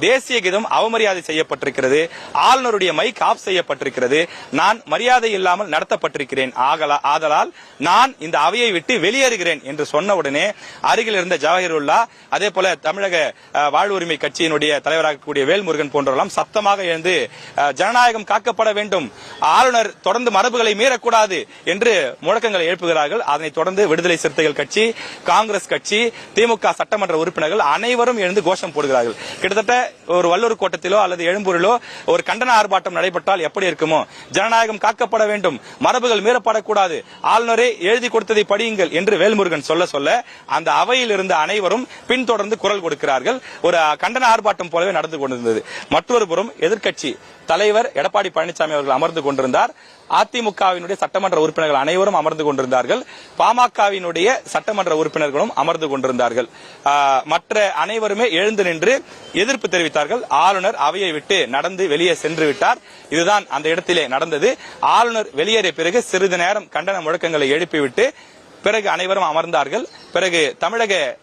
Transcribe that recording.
தேசிய கீதம் அவமரியாதை செய்யப்பட்டிருக்கிறது. ஆளுநருடைய மைக் ஆஃப் செய்யப்பட்டிருக்கிறது. நான் மரியாதை இல்லாமல் நடத்தப்பட்டிருக்கிறேன். ஆகலா- ஆதலால் நான் இந்த அவையை விட்டு வெளியேறுகிறேன் என்று சொன்ன உடனே அருகில் இருந்த ஜவஹருல்லா அதே போல தமிழக வாழ்வுரிமை கட்சியினுடைய தலைவராக இருக்கக்கூடிய வேல்முருகன் போன்றவரெல்லாம் சத்தமாக எழுந்து ஜனநாயகம் காக்கப்பட வேண்டும். ஆளுநர் தொடர்ந்து மரபுகளை மீறக்கூடாது என்று முழக்கங்களை எழுப்புகிறார்கள். அதனைத் தொடர்ந்து விடுதலை சிறுத்தைகள் கட்சி காங்கிரஸ் கட்சி திமுக சட்டமன்ற உறுப்பினர்கள் அனைவரும் எழுந்து கோஷம் போடுகிறார்கள். கிட்டத்தட்ட ஒரு வல்லூர் கோட்டத்திலோ அல்லது எழும்பூரிலோ ஒரு கண்டன ஆர்ப்பாட்டம் நடைபெற்றால் எப்படி இருக்குமோ? ஜனநாயகம் காக்கப்பட வேண்டும். மரபுகள் மீறப்படக்கூடாது. ஆளுநரே எழுதி கொடுத்ததை படியுங்கள் என்று வேல்முருகன் சொல்ல சொல்ல அந்த அவையில் இருந்த அனைவரும் பின்தொடர்ந்து குரல் கொடுக்கிறார்கள். ஒரு கண்டன ஆர்ப்பாட்டம் போலவே நடந்து கொண்டிருந்தது. மற்றொரு புறம் எதிர்க்கட்சி தலைவர் எடப்பாடி பழனிசாமி அவர்கள் அமர்ந்து கொண்டிருந்தார். அதிமுகவினுடைய சட்டமன்ற உறுப்பினர்கள் அனைவரும் அமர்ந்து கொண்டிருந்தார்கள். பாமகவினுடைய சட்டமன்ற உறுப்பினர்களும் அமர்ந்து கொண்டிருந்தார்கள். மற்ற அனைவருமே எழுந்து நின்று எதிர்ப்பு எதிர்ப்பு தெரிவித்தார்கள். ஆளுநர் அவையை விட்டு நடந்து வெளியே சென்று விட்டார். இதுதான் அந்த இடத்திலே நடந்தது. ஆளுநர் வெளியேறிய பிறகு சிறிது நேரம் கண்டன முழக்கங்களை எழுப்பிவிட்டு பிறகு அனைவரும் அமர்ந்தார்கள். பிறகு தமிழக